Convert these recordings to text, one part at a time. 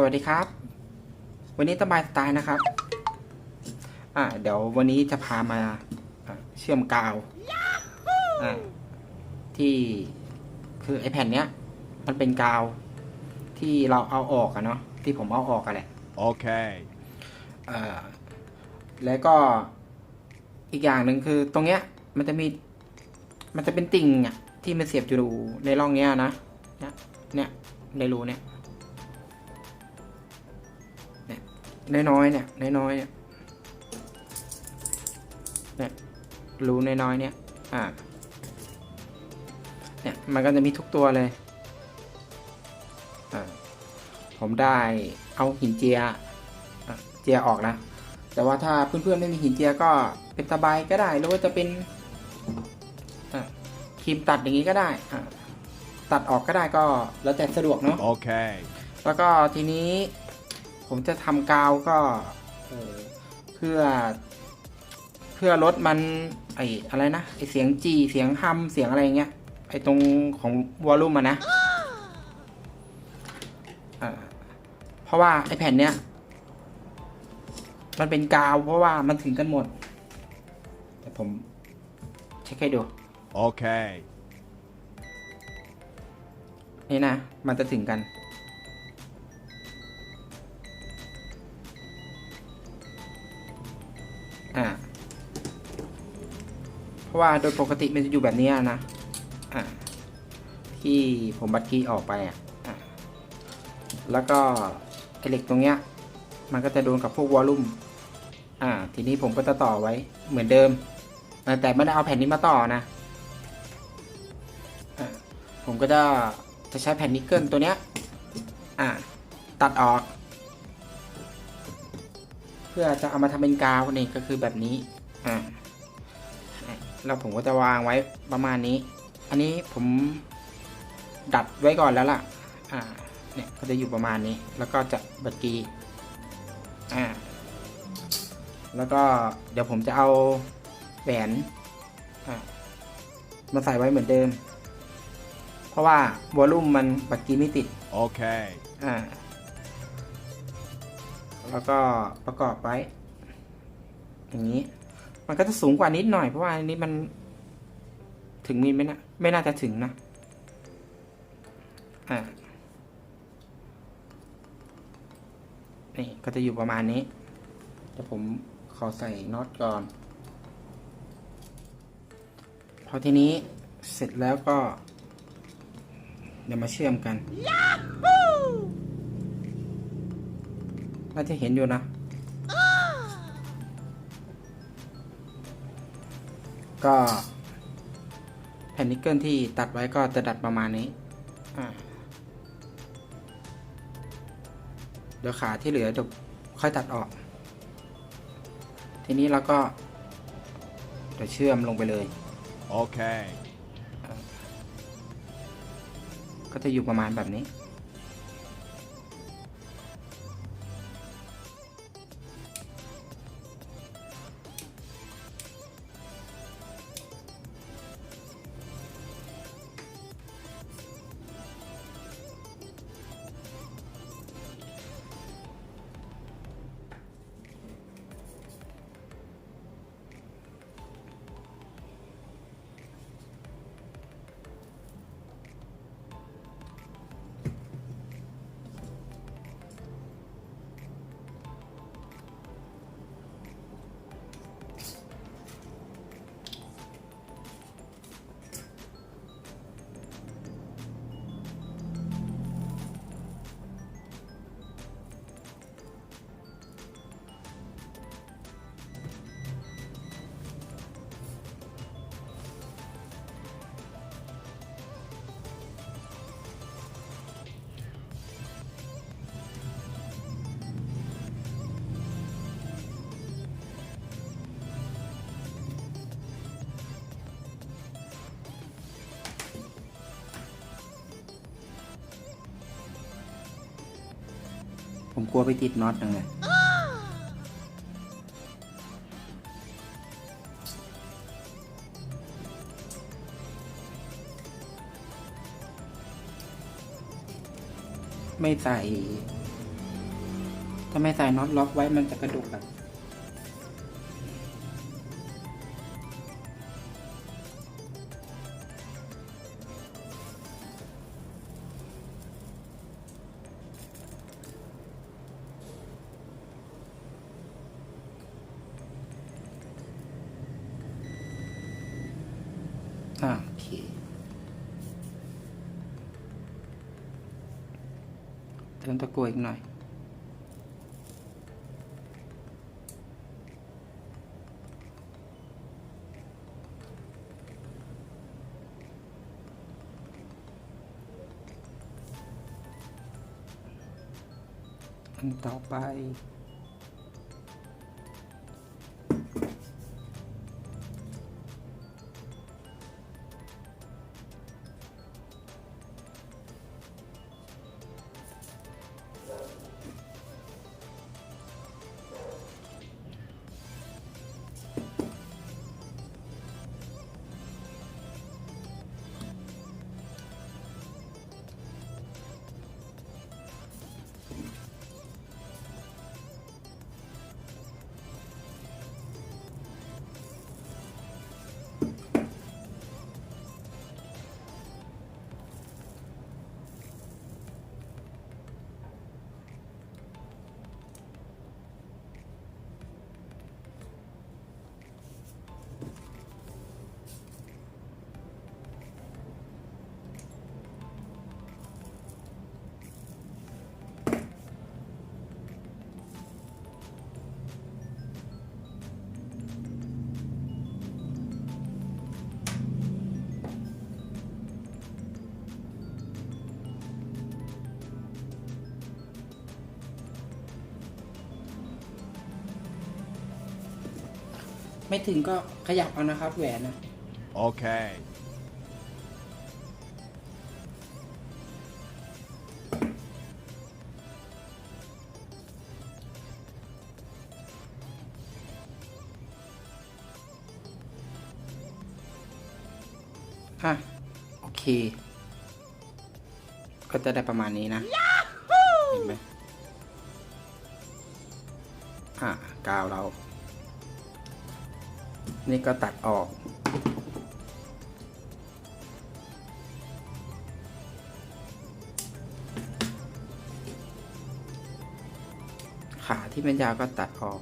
สวัสดีครับ วันนี้สบายสไตล์นะครับ อ่า เดี๋ยววันนี้จะพามาอ่าเชื่อมกาวอ่าที่คือไอแผ่นเนี้ย มันเป็นกาวที่เราเอาออกอะเนาะที่ผมเอาออกอะแหละ Okay. เอ่อแล้วก็อีกอย่างหนึ่งคือตรงเนี้ย มันจะมี มันจะเป็นติ่งอะที่มันเสียบอยู่ในร่องเนี้ยนะเนี่ยเนี่ยในรูเนี่ย นี่ยน้อยๆเนี่ยน้อยๆเนี่ยเนี่ยรูน้อยๆเนี่ยอ่าเนี่ยมันก็จะมีทุกตัวเลยอ่าผมได้เอาหินเจียอะเจียออกนะแต่ว่าถ้าเพื่อนๆไม่มีหินเจียก็เป็นตะไบก็ได้หรือว่าจะเป็นอะครีมตัดอย่างนี้ก็ได้อะตัดออกก็ได้ก็แล้วแต่สะดวกเนาะ Okay. แล้วก็ทีนี้ ผมจะทำกาวก็เอ่อเพื่อ เพื่อลดมันไออะไรนะไอเสียงจีเสียงฮัมเสียงอะไรเงี้ยไอตรงของวอลลุ่มอะนะอ่าเพราะว่าไอแผ่นเนี้ยมันเป็นกาวเพราะว่ามันถึงกันหมด แต่ผมเช็คให้ดู Okay. นี่นะ มันจะถึงกัน ว่าโดยปกติมันจะอยู่แบบนี้นะอ่าที่ผมบัดกี้ออกไปอะแล้วก็ไอเหล็กตรงเนี้ย มันก็จะโดนกับพวกวอลลุ่มอ่า ทีนี้ผมก็จะต่อไว้เหมือนเดิม แต่ไม่ได้เอาแผ่นนี้มาต่อนะอะผมก็จะจะใช้แผ่นนิกเกิลตัวเนี้ย อ่า ตัดออก เพื่อจะเอามาทำเป็นกาวนี่ก็คือแบบนี้ อ่า แล้วผมก็จะวางไว้ประมาณนี้ อันนี้ผมดัดไว้ก่อนแล้วล่ะ อ่า เนี่ยก็จะอยู่ประมาณนี้ แล้วก็จะบัดกี อ่า แล้วก็เดี๋ยวผมจะเอาแหวน อ่า มาใส่ไว้เหมือนเดิม เพราะว่าวอลลุ่มมันบัดกีไม่ติด Okay. อ่า แล้วก็ประกอบไว้ อย่างนี้ มันก็จะสูงกว่านิดหน่อยเพราะว่าอันนี้มัน ถึงมีไหมนะไม่น่าจะถึงนะอ่านี่ก็จะอยู่ประมาณนี้เดี๋ยวผมขอใส่น็อตก่อน พอทีนี้เสร็จแล้วก็ เดี๋ยวมาเชื่อมกันน่าจะเห็นอยู่นะ ก็แผ่นนิกเกิลที่ตัดไว้ก็จะดัดประมาณนี้อ่าเดี๋ยวขาที่เหลือเดี๋ยวค่อยตัดออก ทีนี้เราก็เดี๋ยวเชื่อมลงไปเลย Okay. ก็จะอยู่ประมาณแบบนี้ ผมกลัวไปติดน็อตนั่นแหละไม่ใส่ถ้าไม่ใส่น็อตล็อกไว้มันจะกระดุกแบบ อ่าโอเคเติมตะกั่วอีกหน่อย อันต่อไป ไม่ถึงก็ขยับเอานะครับ แหวนนะ Okay. อะ โอเค ก็จะได้ประมาณนี้นะเห็นไหมอะกาวเรา นี่ก็ตัดออก ขาที่เป็นยาวก็ตัดออก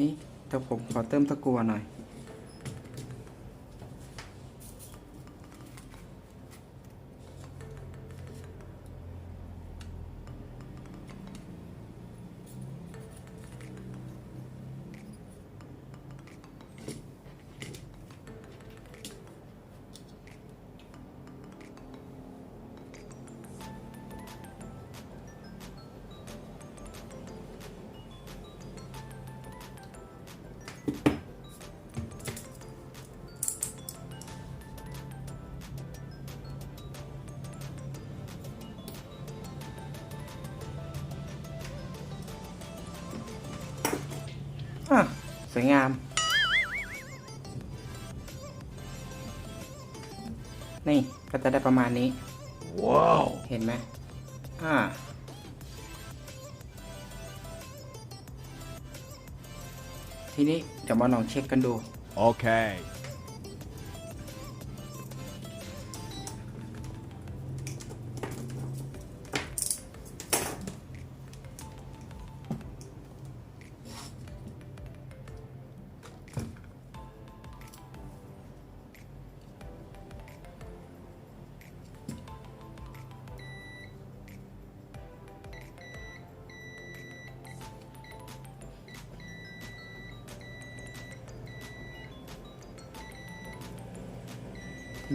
นี่แต่ผมขอเติมตะกัวหน่อย สวยงาม นี่ก็จะได้ประมาณนี้ Wow. เห็นไหมอ่าทีนี้เดี๋ยวมาลองเช็คกันดู Okay. ที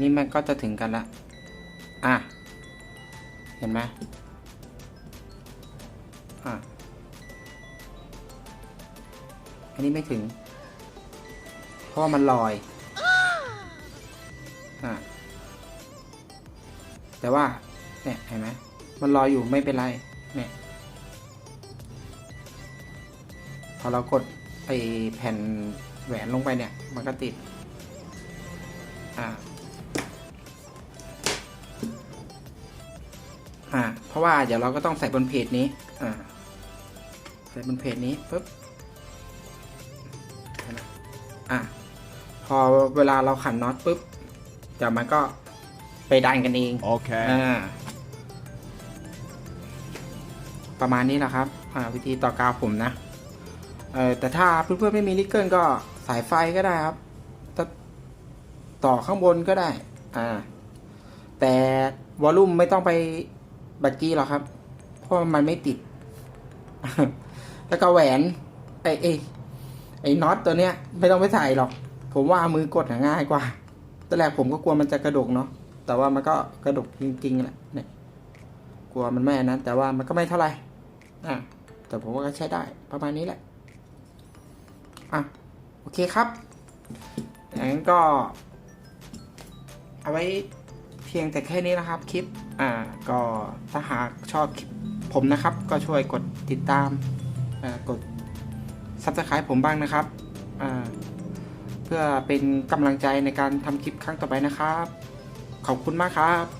นี้มันก็จะถึงกันละ อะ เห็นไหมอะ อันนี้ไม่ถึง เพราะมันลอย อะ แต่ว่า เนี่ย เห็นไหมมันลอยอยู่ไม่เป็นไร เนี่ย พอเรากดไอแผ่นแหวนลงไปเนี่ย มันก็ติด อ่า อ่าเพราะว่าเดี๋ยวเราก็ต้องใส่บนเพจนี้อ่าใส่บนเพจนี้ปุ๊บเห็นไหมอะพอเวลาเราขันน็อตปุ๊บเดี๋ยวมันก็ไปดันกันเอง Okay. อ่าประมาณนี้แหละครับอ่าวิธีต่อกาวผมนะเออแต่ถ้าเพื่อนๆไม่มีนิกเกิลก็สายไฟก็ได้ครับจะต่อข้างบนก็ได้อ่าแต่วอลลุ่มไม่ต้องไป บักกี้หรอครับ เพราะมันไม่ติด แล้วก็แหวน ไอ้ไอ้ไอ้น็อตตัวเนี้ย ไม่ต้องไปใส่หรอก ผมว่ามือกดง่ายกว่าตอนแรกผมก็กลัวมันจะกระดกเนาะ แต่ว่ามันก็กระดกจริงๆแหละเนี่ย กลัวมันไม่นนั้นแต่ว่ามันก็ไม่เท่าไหร่ อะ แต่ผมว่าก็ใช้ได้ประมาณนี้แหละ อะ โอเคครับอย่างนั้นก็ เอาไว้ เพียงแต่แค่นี้นะครับคลิป อ่า ก็ถ้าหากชอบคลิปผมนะครับ ก็ช่วยกดติดตามอ่ากด subscribe ผมบ้างนะครับอ่าเพื่อเป็นกำลังใจในการทำคลิปครั้งต่อไปนะครับ ขอบคุณมากครับ